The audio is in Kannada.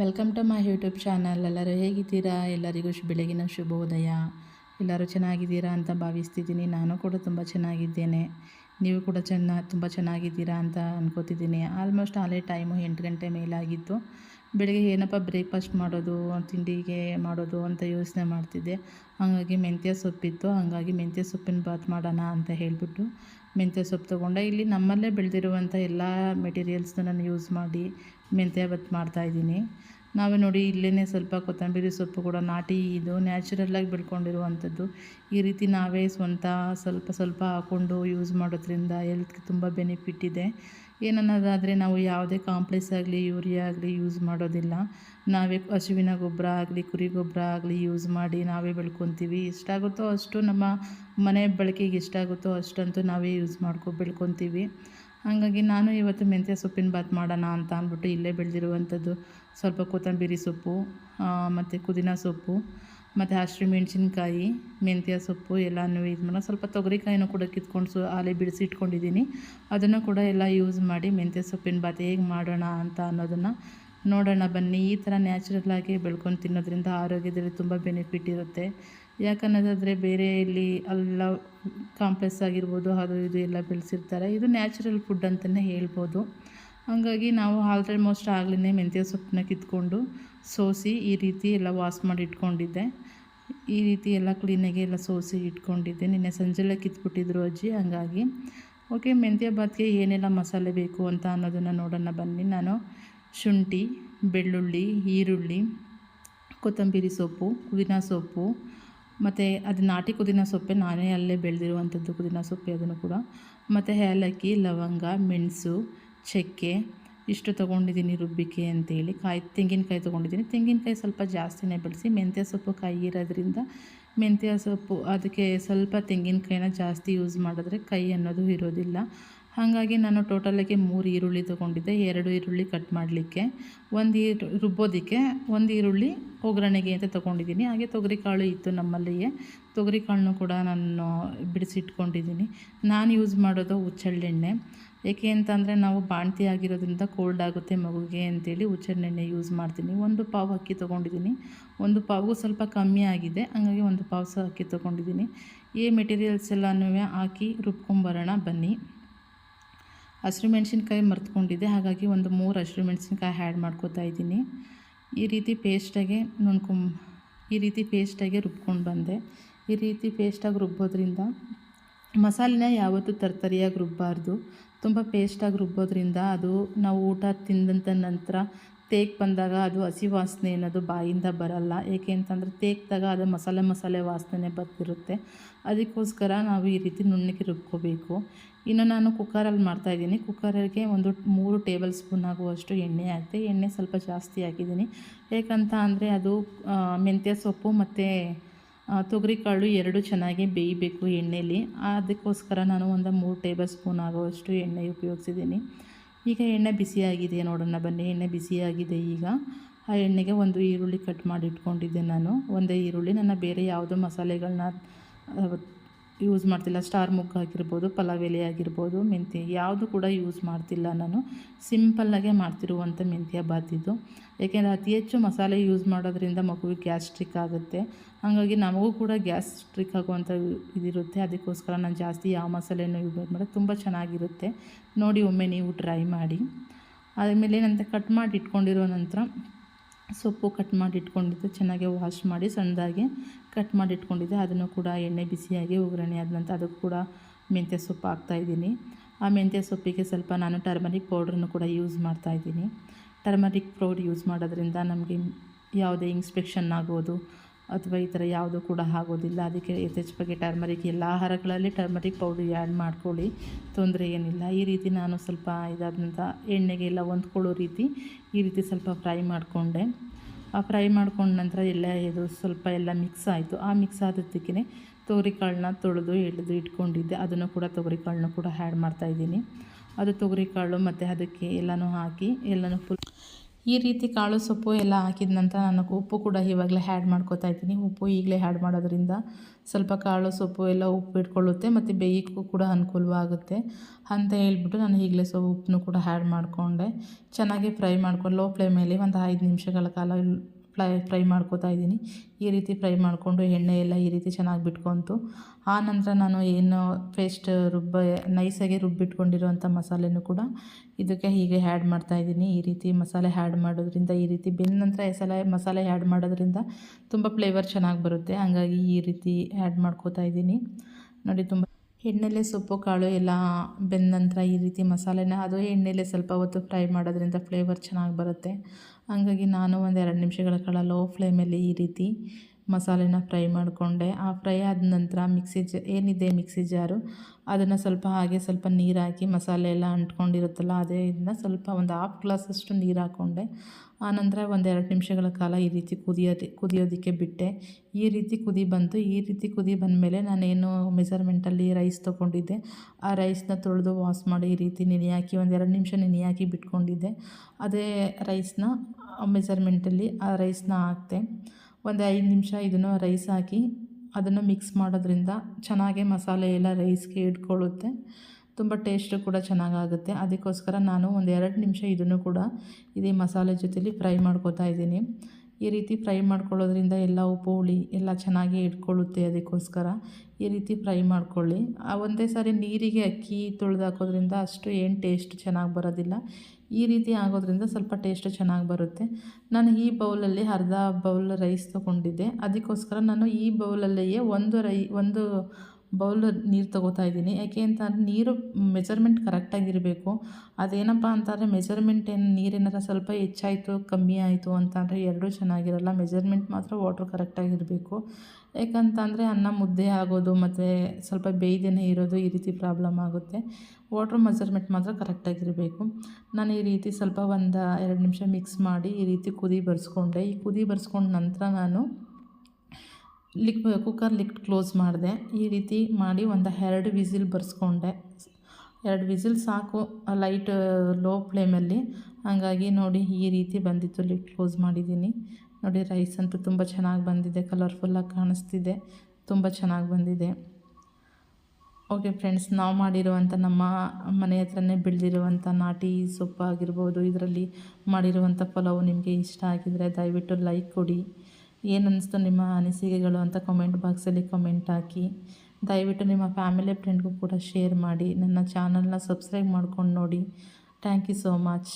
Welcome to my YouTube channel ಎಲ್ಲರೂ ಹೇಗಿದ್ದೀರಾ? ಎಲ್ಲರಿಗೂ ಬೆಳಗಿನ ಶುಭೋದಯ. ಎಲ್ಲರೂ ಚೆನ್ನಾಗಿದ್ದೀರಾ ಅಂತ ಭಾವಿಸ್ತಿದ್ದೀನಿ. ನಾನು ಕೂಡ ತುಂಬ ಚೆನ್ನಾಗಿದ್ದೇನೆ. ನೀವು ಕೂಡ ಚೆನ್ನ, ತುಂಬ ಚೆನ್ನಾಗಿದ್ದೀರಾ ಅಂತ ಅನ್ಕೋತಿದ್ದೀನಿ. ಆಲ್ಮೋಸ್ಟ್ ಆಲೇ ಟೈಮು ಎಂಟು ಗಂಟೆ ಮೇಲಾಗಿತ್ತು. ಬೆಳಗ್ಗೆ ಏನಪ್ಪ ಬ್ರೇಕ್ಫಾಸ್ಟ್ ಮಾಡೋದು, ತಿಂಡಿಗೆ ಮಾಡೋದು ಅಂತ ಯೋಚನೆ ಮಾಡ್ತಿದ್ದೆ. ಹಾಗಾಗಿ ಮೆಂತ್ಯ ಸೊಪ್ಪಿತ್ತು. ಹಾಗಾಗಿ ಮೆಂತ್ಯ ಸೊಪ್ಪಿನ ಬಾತ್ ಮಾಡೋಣ ಅಂತ ಹೇಳಿಬಿಟ್ಟು ಮೆಂತ್ಯ ಸೊಪ್ಪು ತೊಗೊಂಡೆ. ಇಲ್ಲಿ ನಮ್ಮಲ್ಲೇ ಬೆಳೆದಿರುವಂಥ ಎಲ್ಲ ಮೆಟೀರಿಯಲ್ಸ್ನ ನಾನು ಯೂಸ್ ಮಾಡಿ ಮೆಂತ್ಯ ಬತ್ತು ಮಾಡ್ತಾಯಿದ್ದೀನಿ ನಾವು ನೋಡಿ ಇಲ್ಲೇ ಸ್ವಲ್ಪ ಕೊತ್ತಂಬರಿ ಸೊಪ್ಪು ಕೂಡ ನಾಟಿ ಇದು ನ್ಯಾಚುರಲ್ಲಾಗಿ ಬೆಳ್ಕೊಂಡಿರುವಂಥದ್ದು. ಈ ರೀತಿ ನಾವೇ ಸ್ವಂತ ಸ್ವಲ್ಪ ಸ್ವಲ್ಪ ಹಾಕ್ಕೊಂಡು ಯೂಸ್ ಮಾಡೋದ್ರಿಂದ ಹೆಲ್ತ್ಗೆ ತುಂಬ ಬೆನಿಫಿಟ್ ಇದೆ. ಏನನ್ನೋದಾದರೆ ನಾವು ಯಾವುದೇ ಕಾಂಪ್ಲೆಕ್ಸ್ ಆಗಲಿ ಯೂರಿಯಾ ಆಗಲಿ ಯೂಸ್ ಮಾಡೋದಿಲ್ಲ. ನಾವೇ ಹಸುವಿನ ಗೊಬ್ಬರ ಆಗಲಿ, ಕುರಿ ಗೊಬ್ಬರ ಆಗಲಿ ಯೂಸ್ ಮಾಡಿ ನಾವೇ ಬೆಳ್ಕೊತೀವಿ. ಎಷ್ಟಾಗುತ್ತೋ ಅಷ್ಟು ನಮ್ಮ ಮನೆ ಬಳಕೆಗೆ ಎಷ್ಟಾಗುತ್ತೋ ಅಷ್ಟಂತೂ ನಾವೇ ಯೂಸ್ ಮಾಡ್ಕೊ ಬೆಳ್ಕೊತೀವಿ. ಹಾಗಾಗಿ ನಾನು ಇವತ್ತು ಮೆಂತ್ಯ ಸೊಪ್ಪಿನ ಬಾತ್ ಮಾಡೋಣ ಅಂತ ಅಂದ್ಬಿಟ್ಟು ಇಲ್ಲೇ ಬೆಳೆದಿರುವಂಥದ್ದು ಸ್ವಲ್ಪ ಕೊತ್ತಂಬರಿ ಸೊಪ್ಪು ಮತ್ತು ಪುದೀನ ಸೊಪ್ಪು. ಮತ್ತು ಹಸಿರು ಮೆಣಸಿನ್ಕಾಯಿ, ಮೆಂತ್ಯ ಸೊಪ್ಪು ಎಲ್ಲನೂ ಮಾಡೋ ಸ್ವಲ್ಪ ತೊಗರಿಕಾಯಿನೂ ಕೂಡ ಕಿತ್ಕೊಂಡು ಸು ಆಲೆ ಬಿಡಿಸಿ ಇಟ್ಕೊಂಡಿದ್ದೀನಿ. ಅದನ್ನು ಕೂಡ ಎಲ್ಲ ಯೂಸ್ ಮಾಡಿ ಮೆಂತ್ಯ ಸೊಪ್ಪಿನ ಬಾತ್ ಹೇಗೆ ಮಾಡೋಣ ಅಂತ ಅನ್ನೋದನ್ನು ನೋಡೋಣ ಬನ್ನಿ. ಈ ಥರ ನ್ಯಾಚುರಲ್ಲಾಗಿ ಬೆಳ್ಕೊಂಡು ತಿನ್ನೋದ್ರಿಂದ ಆರೋಗ್ಯದಲ್ಲಿ ತುಂಬ ಬೆನಿಫಿಟ್ ಇರುತ್ತೆ. ಯಾಕನ್ನೋದಾದರೆ ಬೇರೆ ಇಲ್ಲಿ ಎಲ್ಲ ಕಾಂಪ್ಲೆಕ್ಸ್ ಆಗಿರ್ಬೋದು ಅದು ಇದು ಎಲ್ಲ ಬೆಳೆಸಿರ್ತಾರೆ. ಇದು ನ್ಯಾಚುರಲ್ ಫುಡ್ ಅಂತಲೇ ಹೇಳ್ಬೋದು. ಹಾಗಾಗಿ ನಾವು ಆಲ್ಮೋಸ್ಟ್ ಆಗಲೇ ಮೆಂತ್ಯ ಸೊಪ್ಪನ್ನ ಕಿತ್ಕೊಂಡು ಸೋಸಿ ಈ ರೀತಿ ಎಲ್ಲ ವಾಶ್ ಮಾಡಿ ಇಟ್ಕೊಂಡಿದ್ದೆ. ಈ ರೀತಿ ಎಲ್ಲ ಕ್ಲೀನಾಗಿ ಎಲ್ಲ ಸೋಸಿ ಇಟ್ಕೊಂಡಿದ್ದೆ. ನಿನ್ನೆ ಸಂಜೆಲ್ಲ ಕಿತ್ಬಿಟ್ಟಿದ್ರು ಅಜ್ಜಿ, ಹಾಗಾಗಿ ಓಕೆ, ಮೆಂತ್ಯ ಬಾತ್ಗೆ ಏನೆಲ್ಲ ಮಸಾಲೆ ಬೇಕು ಅಂತ ಅನ್ನೋದನ್ನು ನೋಡೋಣ ಬನ್ನಿ. ನಾನು ಶುಂಠಿ, ಬೆಳ್ಳುಳ್ಳಿ, ಈರುಳ್ಳಿ, ಕೊತ್ತಂಬರಿ ಸೊಪ್ಪು, ಪುದೀನ ಸೊಪ್ಪು ಮತ್ತು ಅದು ನಾಟಿ ಪುದೀನ ಸೊಪ್ಪೆ, ನಾನೇ ಅಲ್ಲೇ ಬೆಳೆದಿರುವಂಥದ್ದು ಪುದೀನ ಸೊಪ್ಪೆ ಅದನ್ನು ಕೂಡ. ಮತ್ತು ಏಲಕ್ಕಿ, ಲವಂಗ, ಮೆಣಸು ಚಕ್ಕೆ, ಇಷ್ಟು ತೊಗೊಂಡಿದ್ದೀನಿ ರುಬ್ಬಿಕೆ ಅಂತೇಳಿ. ಕಾಯಿ, ತೆಂಗಿನಕಾಯಿ ತೊಗೊಂಡಿದ್ದೀನಿ. ತೆಂಗಿನಕಾಯಿ ಸ್ವಲ್ಪ ಜಾಸ್ತಿನೇ ಬೆಳೆಸಿ ಮೆಂತ್ಯ ಸೊಪ್ಪು ಕಾಯಿ ಇರೋದ್ರಿಂದ ಮೆಂತ್ಯ ಸೊಪ್ಪು, ಅದಕ್ಕೆ ಸ್ವಲ್ಪ ತೆಂಗಿನಕಾಯಿನ ಜಾಸ್ತಿ ಯೂಸ್ ಮಾಡಿದ್ರೆ ಕೈ ಅನ್ನೋದು ಇರೋದಿಲ್ಲ. ಹಾಗಾಗಿ ನಾನು ಟೋಟಲಾಗಿ ಮೂರು ಈರುಳ್ಳಿ ತೊಗೊಂಡಿದ್ದೆ, ಎರಡು ಈರುಳ್ಳಿ ಕಟ್ ಮಾಡಲಿಕ್ಕೆ, ಒಂದು ಈರು, ರುಬ್ಬೋದಕ್ಕೆ, ಒಂದು ಈರುಳ್ಳಿ ಒಗ್ಗರಣೆಗೆ ಅಂತ ತೊಗೊಂಡಿದ್ದೀನಿ. ಹಾಗೆ ತೊಗರಿಕಾಳು ಇತ್ತು ನಮ್ಮಲ್ಲಿಯೇ. ತೊಗರಿ ಕಾಳನ್ನು ಕೂಡ ನಾನು ಬಿಡಿಸಿಟ್ಕೊಂಡಿದ್ದೀನಿ. ನಾನು ಯೂಸ್ ಮಾಡೋದು ಹುಚ್ಚಳ್ಳೆಣ್ಣೆ. ಏಕೆ ಅಂತಂದರೆ ನಾವು ಬಾಣ್ತಿ ಆಗಿರೋದ್ರಿಂದ ಕೋಲ್ಡ್ ಆಗುತ್ತೆ ಮಗುಗೆ ಅಂತೇಳಿ ಹುಚ್ಚೆಣ್ಣೆಣ್ಣೆ ಯೂಸ್ ಮಾಡ್ತೀನಿ. ಒಂದು ಪಾವು ಅಕ್ಕಿ ತೊಗೊಂಡಿದ್ದೀನಿ. ಒಂದು ಪಾವು ಸ್ವಲ್ಪ ಕಮ್ಮಿ ಆಗಿದೆ. ಹಂಗಾಗಿ ಒಂದು ಪಾವು ಸಹ ಅಕ್ಕಿ ತೊಗೊಂಡಿದ್ದೀನಿ. ಈ ಮೆಟೀರಿಯಲ್ಸ್ ಎಲ್ಲನೂ ಹಾಕಿ ರುಬ್ಕೊಂಬರೋಣ ಬನ್ನಿ. ಹಸಿರು ಮೆಣಸಿನ್ಕಾಯಿ ಮರ್ತ್ಕೊಂಡಿದ್ದೆ, ಹಾಗಾಗಿ ಒಂದು ಮೂರು ಹಸಿರು ಮೆಣಸಿನ್ಕಾಯಿ ಆ್ಯಡ್ ಮಾಡ್ಕೋತಾ ಇದ್ದೀನಿ. ಈ ರೀತಿ ಪೇಸ್ಟಾಗೆ ನುಣ್ಕೊಂಬ ಈ ರೀತಿ ಪೇಸ್ಟಾಗೆ ರುಬ್ಕೊಂಡು ಬಂದೆ. ಈ ರೀತಿ ಪೇಸ್ಟಾಗಿ ರುಬ್ಬೋದ್ರಿಂದ ಮಸಾಲೆನ ಯಾವತ್ತೂ ತರ್ತರಿಯಾಗಿ ರುಬ್ಬಾರ್ದು. ತುಂಬ ಪೇಸ್ಟಾಗಿ ರುಬ್ಬೋದ್ರಿಂದ ಅದು ನಾವು ಊಟ ತಿಂದಂಥ ನಂತರ ತೇಕ್ ಬಂದಾಗ ಅದು ಹಸಿ ವಾಸನೆ ಅನ್ನೋದು ಬಾಯಿಂದ ಬರಲ್ಲ. ಏಕೆ ಅಂತಂದರೆ ತೇಕ್ದಾಗ ಅದು ಮಸಾಲೆ ಮಸಾಲೆ ವಾಸನೆ ಬರ್ತಿರುತ್ತೆ. ಅದಕ್ಕೋಸ್ಕರ ನಾವು ಈ ರೀತಿ ನುಣ್ಣಿಗೆ ರುಬ್ಕೋಬೇಕು. ಇನ್ನು ನಾನು ಕುಕ್ಕರಲ್ಲಿ ಮಾಡ್ತಾಯಿದ್ದೀನಿ ಕುಕ್ಕರಿಗೆ ಒಂದು ಮೂರು ಟೇಬಲ್ ಸ್ಪೂನ್ ಆಗುವಷ್ಟು ಎಣ್ಣೆ ಹಾಕಿದೆ ಎಣ್ಣೆ ಸ್ವಲ್ಪ ಜಾಸ್ತಿ ಹಾಕಿದ್ದೀನಿ. ಏಕಂತ ಅಂದರೆ ಅದು ಮೆಂತ್ಯ ಸೊಪ್ಪು ಮತ್ತು ತೊಗರಿಕಾಳು ಎರಡು ಚೆನ್ನಾಗಿ ಬೇಯಬೇಕು ಎಣ್ಣೆಯಲ್ಲಿ ಅದಕ್ಕೋಸ್ಕರ ನಾನು ಒಂದು ಮೂರು ಟೇಬಲ್ ಸ್ಪೂನ್ ಆಗುವಷ್ಟು ಎಣ್ಣೆ ಉಪಯೋಗಿಸಿದ್ದೀನಿ. ಈಗ ಎಣ್ಣೆ ಬಿಸಿಯಾಗಿದೆ ನೋಡೋಣ ಬನ್ನಿ, ಎಣ್ಣೆ ಬಿಸಿಯಾಗಿದೆ ಈಗ. ಆ ಎಣ್ಣೆಗೆ ಒಂದು ಈರುಳ್ಳಿ ಕಟ್ ಮಾಡಿ ಇಟ್ಕೊಂಡಿದ್ದೆ ನಾನು. ಒಂದೇ ಈರುಳ್ಳಿ, ನನ್ನ ಬೇರೆ ಯಾವುದೋ ಮಸಾಲೆಗಳನ್ನ ಯೂಸ್ ಮಾಡ್ತಿಲ್ಲ. ಸ್ಟಾರ್ ಮುಗ್ ಆಗಿರ್ಬೋದು ಪಲಾವ್ ಎಲೆ ಆಗಿರ್ಬೋದು ಮೆಂತ್ಯ ಯಾವುದು ಕೂಡ ಯೂಸ್ ಮಾಡ್ತಿಲ್ಲ ನಾನು. ಸಿಂಪಲ್ಲಾಗೆ ಮಾಡ್ತಿರುವಂಥ ಮೆಂತ್ಯ ಬಾತಿದ್ದು ಏಕೆಂದರೆ ಅತಿ ಹೆಚ್ಚು ಮಸಾಲೆ ಯೂಸ್ ಮಾಡೋದ್ರಿಂದ ಮಗುವಿಗೆ ಗ್ಯಾಸ್ಟ್ರಿಕ್ ಆಗುತ್ತೆ. ಹಾಗಾಗಿ ನಮಗೂ ಕೂಡ ಗ್ಯಾಸ್ಟ್ರಿಕ್ ಆಗುವಂಥ ಇದಿರುತ್ತೆ. ಅದಕ್ಕೋಸ್ಕರ ನಾನು ಜಾಸ್ತಿ ಯಾವ ಮಸಾಲೆಯನ್ನು ಯೂಸ್ ಮಾಡೋದು ತುಂಬ ಚೆನ್ನಾಗಿರುತ್ತೆ. ನೋಡಿ ಒಮ್ಮೆ ನೀವು ಟ್ರೈ ಮಾಡಿ. ಆದಮೇಲೆ ಏನಂತ ಕಟ್ ಮಾಡಿ ಇಟ್ಕೊಂಡಿರೋ ನಂತರ ಸೊಪ್ಪು ಕಟ್ ಮಾಡಿ ಇಟ್ಕೊಂಡಿದ್ದೆ ಚೆನ್ನಾಗಿ ವಾಶ್ ಮಾಡಿ ಸಣ್ಣದಾಗಿ ಕಟ್ ಮಾಡಿ ಇಟ್ಕೊಂಡಿದ್ದೆ ಅದನ್ನು ಕೂಡ ಎಣ್ಣೆ ಬಿಸಿಯಾಗಿ ಒಗ್ಗರಣೆ ಆದ ನಂತರ ಅದಕ್ಕೆ ಕೂಡ ಮೆಂತ್ಯ ಸೊಪ್ಪು ಹಾಕ್ತಾಯಿದ್ದೀನಿ ಆ ಮೆಂತ್ಯ ಸೊಪ್ಪಿಗೆ ಸ್ವಲ್ಪ ನಾನು ಟರ್ಮರಿಕ್ ಪೌಡ್ರನ್ನು ಕೂಡ ಯೂಸ್ ಮಾಡ್ತಾಯಿದ್ದೀನಿ ಟರ್ಮರಿಕ್ ಪೌಡ್ರ್ ಯೂಸ್ ಮಾಡೋದ್ರಿಂದ ನಮಗೆ ಯಾವುದೇ ಇನ್ಸ್ಪೆಕ್ಷನ್ ಆಗೋದು ಅಥವಾ ಈ ಥರ ಯಾವುದೂ ಕೂಡ ಆಗೋದಿಲ್ಲ. ಅದಕ್ಕೆ ಯಥೇಚ್ಛವಾಗಿ ಟರ್ಮರಿಕ್ ಎಲ್ಲ ಆಹಾರಗಳಲ್ಲಿ ಟರ್ಮರಿಕ್ ಪೌಡರ್ ಆ್ಯಡ್ ಮಾಡ್ಕೊಳ್ಳಿ. ತೊಂದರೆ ಏನಿಲ್ಲ. ಈ ರೀತಿ ನಾನು ಸ್ವಲ್ಪ ಇದಾದಂಥ ಎಣ್ಣೆಗೆಲ್ಲ ಹೊಂದ್ಕೊಳ್ಳೋ ರೀತಿ ಈ ರೀತಿ ಸ್ವಲ್ಪ ಫ್ರೈ ಮಾಡಿಕೊಂಡೆ. ಆ ಫ್ರೈ ಮಾಡ್ಕೊಂಡ ನಂತರ ಎಲ್ಲ ಇದು ಸ್ವಲ್ಪ ಎಲ್ಲ ಮಿಕ್ಸ್ ಆಯಿತು. ಆ ಮಿಕ್ಸ್ ಆದದ್ದಕ್ಕೆ ತೊಗರಿಕಾಳನ್ನ ತೊಳೆದು ಎಳೆದು ಇಟ್ಕೊಂಡಿದ್ದೆ. ಅದನ್ನು ಕೂಡ ತೊಗರಿಕಾಳನ್ನ ಕೂಡ ಆ್ಯಡ್ ಮಾಡ್ತಾಯಿದ್ದೀನಿ ಅದು ತೊಗರಿಕಾಳು ಮತ್ತು ಅದಕ್ಕೆ ಎಲ್ಲನೂ ಹಾಕಿ ಎಲ್ಲನೂ ಫುಲ್ ಈ ರೀತಿ ಕಾಳು ಸೊಪ್ಪು ಎಲ್ಲ ಹಾಕಿದ ನಂತರ ನಾನು ಉಪ್ಪು ಕೂಡ ಇವಾಗಲೇ ಹ್ಯಾಡ್ ಮಾಡ್ಕೋತಾ ಇದ್ದೀನಿ. ಉಪ್ಪು ಈಗಲೇ ಹ್ಯಾಡ್ ಮಾಡೋದ್ರಿಂದ ಸ್ವಲ್ಪ ಕಾಳು ಸೊಪ್ಪು ಎಲ್ಲ ಉಪ್ಪು ಇಟ್ಕೊಳ್ಳುತ್ತೆ ಮತ್ತು ಬೇಯಕ್ಕೂ ಕೂಡ ಅನುಕೂಲವಾಗುತ್ತೆ ಅಂತ ಹೇಳ್ಬಿಟ್ಟು ನಾನು ಈಗಲೇ ಸೊ ಉಪ್ಪನ್ನು ಕೂಡ ಹ್ಯಾಡ್ ಮಾಡಿಕೊಂಡೆ. ಚೆನ್ನಾಗಿ ಫ್ರೈ ಮಾಡ್ಕೊಂಡು ಲೋ ಫ್ಲೇಮಲ್ಲಿ ಒಂದು ಐದು ನಿಮಿಷಗಳ ಕಾಲ ಫ್ರೈ ಫ್ರೈ ಮಾಡ್ಕೋತಾ ಇದ್ದೀನಿ. ಈ ರೀತಿ ಫ್ರೈ ಮಾಡಿಕೊಂಡು ಎಣ್ಣೆ ಎಲ್ಲ ಈ ರೀತಿ ಚೆನ್ನಾಗಿ ಬಿಟ್ಕೊಂತು. ಆ ನಂತರ ನಾನು ಏನು ಪೇಸ್ಟ್ ರುಬ್ಬ, ನೈಸಾಗಿ ರುಬ್ಬಿಟ್ಕೊಂಡಿರುವಂಥ ಮಸಾಲೆನೂ ಕೂಡ ಇದಕ್ಕೆ ಹೀಗೆ ಆ್ಯಡ್ ಮಾಡ್ತಾಯಿದ್ದೀನಿ ಈ ರೀತಿ ಮಸಾಲೆ ಆ್ಯಡ್ ಮಾಡೋದ್ರಿಂದ, ಈ ರೀತಿ ಬೆಂದ ನಂತರ ಎಸಲ ಮಸಾಲೆ ಆ್ಯಡ್ ಮಾಡೋದ್ರಿಂದ ತುಂಬ ಫ್ಲೇವರ್ ಚೆನ್ನಾಗಿ ಬರುತ್ತೆ. ಹಾಗಾಗಿ ಈ ರೀತಿ ಆ್ಯಡ್ ಮಾಡ್ಕೋತಾ ಇದ್ದೀನಿ. ನೋಡಿ ತುಂಬ ಎಣ್ಣೆಲೆ ಸೊಪ್ಪು, ಕಾಳು ಎಲ್ಲ ಬೆಂದ ನಂತರ ಈ ರೀತಿ ಮಸಾಲೆನ, ಅದು ಎಣ್ಣೆಲೆ ಸ್ವಲ್ಪ ಹೊತ್ತು ಫ್ರೈ ಮಾಡೋದ್ರಿಂದ ಫ್ಲೇವರ್ ಚೆನ್ನಾಗಿ ಬರುತ್ತೆ. ಹಂಗಾಗಿ ನಾನು ಒಂದು ಎರಡು ನಿಮಿಷಗಳ ಕಾಲ ಲೋ ಫ್ಲೇಮಲ್ಲಿ ಈ ರೀತಿ ಮಸಾಲೆನ ಫ್ರೈ ಮಾಡಿಕೊಂಡೆ. ಆ ಫ್ರೈ ಆದ ನಂತರ ಮಿಕ್ಸಿ ಜ, ಏನಿದೆ ಮಿಕ್ಸಿ ಜಾರು, ಅದನ್ನು ಸ್ವಲ್ಪ ಹಾಗೆ ಸ್ವಲ್ಪ ನೀರು ಹಾಕಿ ಮಸಾಲೆ ಎಲ್ಲ ಅಂಟ್ಕೊಂಡಿರುತ್ತಲ್ಲ ಅದೇ ಇದನ್ನ ಸ್ವಲ್ಪ ಒಂದು ಹಾಫ್ ಗ್ಲಾಸಷ್ಟು ನೀರು ಹಾಕ್ಕೊಂಡೆ ಆನಂತರ ಒಂದೆರಡು ನಿಮಿಷಗಳ ಕಾಲ ಈ ರೀತಿ ಕುದಿಯೋದಿ, ಕುದಿಯೋದಕ್ಕೆ ಬಿಟ್ಟೆ. ಈ ರೀತಿ ಕುದಿ ಬಂತು. ಈ ರೀತಿ ಕುದಿ ಬಂದಮೇಲೆ ನಾನೇನು ಮೆಸರ್ಮೆಂಟಲ್ಲಿ ರೈಸ್ ತೊಗೊಂಡಿದ್ದೆ. ಆ ರೈಸ್ನ ತೊಳೆದು ವಾಶ್ ಮಾಡಿ ಈ ರೀತಿ ನೆನೆ ಹಾಕಿ ಒಂದೆರಡು ನಿಮಿಷ ನೆನೆ ಹಾಕಿ ಬಿಟ್ಕೊಂಡಿದ್ದೆ. ಅದೇ ರೈಸ್ನ ಮೆಸರ್ಮೆಂಟಲ್ಲಿ ಆ ರೈಸ್ನ ಹಾಕ್ತೆ. ಒಂದು ಐದು ನಿಮಿಷ ಇದನ್ನು ರೈಸ್ ಹಾಕಿ ಅದನ್ನು ಮಿಕ್ಸ್ ಮಾಡೋದ್ರಿಂದ ಚೆನ್ನಾಗೆ ಮಸಾಲೆ ಎಲ್ಲ ರೈಸ್ಗೆ ಇಟ್ಕೊಳ್ಳುತ್ತೆ. ತುಂಬ ಟೇಸ್ಟು ಕೂಡ ಚೆನ್ನಾಗಾಗುತ್ತೆ. ಅದಕ್ಕೋಸ್ಕರ ನಾನು ಒಂದು ಎರಡು ನಿಮಿಷ ಇದನ್ನು ಕೂಡ ಇದೇ ಮಸಾಲೆ ಜೊತೆಲಿ ಫ್ರೈ ಮಾಡ್ಕೋತಾ ಇದ್ದೀನಿ. ಈ ರೀತಿ ಫ್ರೈ ಮಾಡ್ಕೊಳ್ಳೋದ್ರಿಂದ ಎಲ್ಲ ಉಪ್ಪು, ಹುಳಿ ಎಲ್ಲ ಚೆನ್ನಾಗಿ ಇಟ್ಕೊಳ್ಳುತ್ತೆ ಅದಕ್ಕೋಸ್ಕರ. ಈ ರೀತಿ ಫ್ರೈ ಮಾಡ್ಕೊಳ್ಳಿ. ಒಂದೇ ಸಾರಿ ನೀರಿಗೆ ಅಕ್ಕಿ ತುಳಿದಾಕೋದ್ರಿಂದ ಅಷ್ಟು ಏನು ಟೇಸ್ಟ್ ಚೆನ್ನಾಗಿ ಬರೋದಿಲ್ಲ. ಈ ರೀತಿ ಆಗೋದ್ರಿಂದ ಸ್ವಲ್ಪ ಟೇಸ್ಟ್ ಚೆನ್ನಾಗಿ ಬರುತ್ತೆ. ನಾನು ಈ ಬೌಲಲ್ಲಿ ಅರ್ಧ ಬೌಲ್ ರೈಸ್ ತೊಗೊಂಡಿದ್ದೆ. ಅದಕ್ಕೋಸ್ಕರ ನಾನು ಈ ಬೌಲಲ್ಲಿಯೇ ಒಂದು ರೈ, ಒಂದು ಬೌಲ್ ನೀರು ತೊಗೋತಾ ಇದ್ದೀನಿ. ಯಾಕೆ ಅಂತಂದರೆ ನೀರು ಮೆಜರ್ಮೆಂಟ್ ಕರೆಕ್ಟಾಗಿರಬೇಕು ಅದೇನಪ್ಪ ಅಂತಂದರೆ ಮೆಜರ್ಮೆಂಟ್ ಏನು ನೀರೇನಾರ ಸ್ವಲ್ಪ ಹೆಚ್ಚಾಯಿತು, ಕಮ್ಮಿ ಆಯಿತು ಅಂತಂದರೆ ಎರಡೂ ಚೆನ್ನಾಗಿರಲ್ಲ. ಮೆಜರ್ಮೆಂಟ್ ಮಾತ್ರ ವಾಟ್ರ್ ಕರೆಕ್ಟಾಗಿರಬೇಕು ಯಾಕಂತಂದರೆ ಅನ್ನ ಮುದ್ದೆ ಆಗೋದು ಮತ್ತು ಸ್ವಲ್ಪ ಬೇಯ್ದೇನೆ ಇರೋದು ಈ ರೀತಿ ಪ್ರಾಬ್ಲಮ್ ಆಗುತ್ತೆ. ವಾಟ್ರ್ ಮೆಜರ್ಮೆಂಟ್ ಮಾತ್ರ ಕರೆಕ್ಟಾಗಿರಬೇಕು ನಾನು ಈ ರೀತಿ ಸ್ವಲ್ಪ ಒಂದು ಎರಡು ನಿಮಿಷ ಮಿಕ್ಸ್ ಮಾಡಿ ಈ ರೀತಿ ಕುದಿ ಬರ್ಸ್ಕೊಂಡೆ. ಈ ಕುದಿ ಬರ್ಸ್ಕೊಂಡ ನಂತರ ನಾನು ಲಿಕ್ ಕುಕ್ಕರ್ ಲಿಕ್ ಕ್ಲೋಸ್ ಮಾಡಿದೆ. ಈ ರೀತಿ ಮಾಡಿ ಒಂದು ಎರಡು ವಿಸಿಲ್ ಬರ್ಸ್ಕೊಂಡೆ. ಎರಡು ವಿಸಿಲ್ ಸಾಕು, ಲೈಟ್, ಲೋ ಫ್ಲೇಮಲ್ಲಿ. ಹಾಗಾಗಿ ನೋಡಿ ಈ ರೀತಿ ಬಂದಿತ್ತು ಲಿಕ್ ಕ್ಲೋಸ್ ಮಾಡಿದ್ದೀನಿ. ನೋಡಿ ರೈಸ್ ಅಂತೂ ತುಂಬ ಚೆನ್ನಾಗಿ ಬಂದಿದೆ ಕಲರ್ಫುಲ್ಲಾಗಿ ಕಾಣಿಸ್ತಿದೆ, ತುಂಬ ಚೆನ್ನಾಗಿ ಬಂದಿದೆ. ಓಕೆ ಫ್ರೆಂಡ್ಸ್ ನಾವು ಮಾಡಿರುವಂಥ ನಮ್ಮ ಮನೆ ಹತ್ರನೇ ಬೆಳೆದಿರುವಂಥ ನಾಟಿ ಸೊಪ್ಪು ಆಗಿರ್ಬೋದು, ಇದರಲ್ಲಿ ಮಾಡಿರುವಂಥ ಪಲಾವು ನಿಮಗೆ ಇಷ್ಟ ಆಗಿದರೆ ದಯವಿಟ್ಟು ಲೈಕ್ ಕೊಡಿ. ಏನು ಅನ್ನಿಸ್ತು ನಿಮ್ಮ ಅನಿಸಿಕೆಗಳು ಅಂತ ಕಮೆಂಟ್ ಬಾಕ್ಸಲ್ಲಿ ಕಮೆಂಟ್ ಹಾಕಿ. ದಯವಿಟ್ಟು ನಿಮ್ಮ ಫ್ಯಾಮಿಲಿ ಫ್ರೆಂಡ್ಗೂ ಕೂಡ ಶೇರ್ ಮಾಡಿ. ನನ್ನ ಚಾನಲ್ನ ಸಬ್ಸ್ಕ್ರೈಬ್ ಮಾಡ್ಕೊಂಡು ನೋಡಿ. Thank you so much